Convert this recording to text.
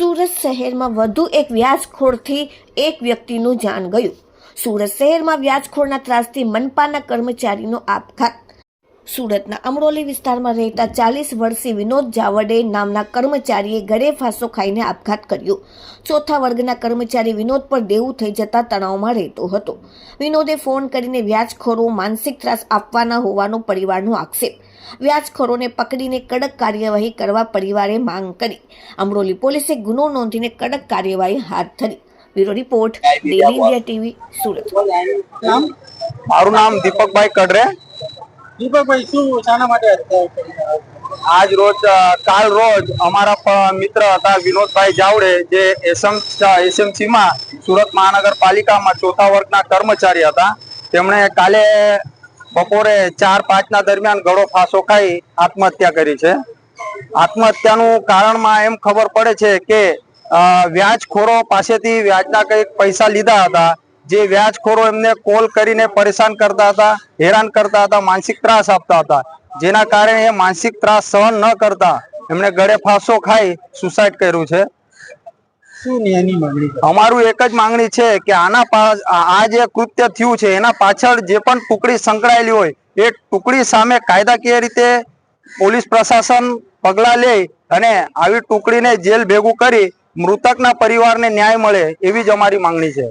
સુરત શહેરમાં વધુ એક વ્યાજખોરથી એક વ્યક્તિનું જાન ગયું. સુરત શહેરમાં વ્યાજખોરના ત્રાસથી મનપાના કર્મચારીનો આપઘાત સુરતના અમરોલી વિસ્તારમાં રહેતા ચાલીસ વર્ષીય વિનોદ જાવડે નામના કર્મચારીએ ઘરે ફાંસો ખાઈને આપઘાત કર્યો. ચોથા વર્ગના કર્મચારી વિનોદ પર દેવું થઈ જતા તણાવમાં રહેતો હતો. વિનોદે ફોન કરીને વ્યાજખોરો માનસિક ત્રાસ આપવાના હોવાનો પરિવારનો આક્ષેપ. વ્યાજખોરોને પકડીને કડક કાર્યવાહી કરવા પરિવારે માંગ કરી. અમરોલી પોલીસે ગુનો નોંધીને કડક કાર્યવાહી હાથ ધરી. Bureau report daily India TV Surat. મારું નામ દીપકભાઈ કડરે. દીપકભાઈ, શું શાના માટે આજ રોજ કાલ રોજ અમારા મિત્ર હતા વિનોદભાઈ જાવડે, જે એસએમ એસએમસી માં સુરત મહાનગરપાલિકામાં ચોથા વર્ગના કર્મચારી હતા. તેમણે કાલે બપોરે ચાર પાંચના દરમિયાન ગળો ફાંસો ખાઈ આત્મહત્યા કરી છે. આત્મહત્યાનું કારણમાં એમ ખબર પડે છે કે વ્યાજખોરો પાસેથી વ્યાજના કંઈક પૈસા લીધા હતા. જે વ્યાજખોરો એમને કોલ કરીને પરેશાન કરતા હતા હેરાન કરતા હતા માનસિક ત્રાસ આપતા હતા. જેના કારણે એ માનસિક ત્રાસ સહન ન કરતા એમણે ગળે ફાંસો ખાઈ સુસાઇડ કર્યું છે? અમારું એક જ માંગણી છે કે આના આ જે કૃત્ય થયું છે એના પાછળ જે પણ ટુકડી સંકળાયેલી હોય એ ટુકડી સામે કાયદાકીય રીતે પોલીસ પ્રશાસન પગલાં લે અને આવી ટુકડીને જેલ ભેગું કરી મૃતકના પરિવારને ન્યાય મળે એવી જ અમારી માંગણી છે.